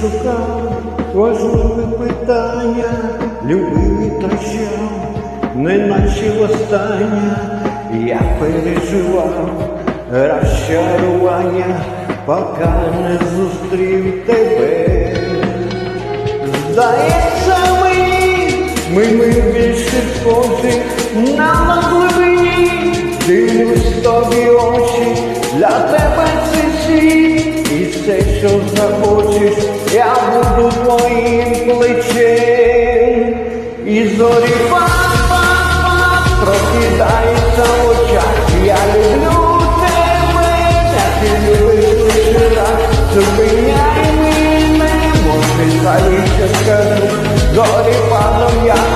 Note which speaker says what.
Speaker 1: шукав важливе питання, любив і трощав, неначе востаннє. Я переживав розчарування, поки не зустрів тебе. Здається мені, ми, ми більше схожі на глибині, дивлюсь тобі очі, для тебе це світ, все, що захочеш, я буду твоїм плечем. І зорі папа, прокидається в очах, я люблю тебе, я ти любиш лише раз, зупиняй мене, може, заліше скажу, зорі паном я.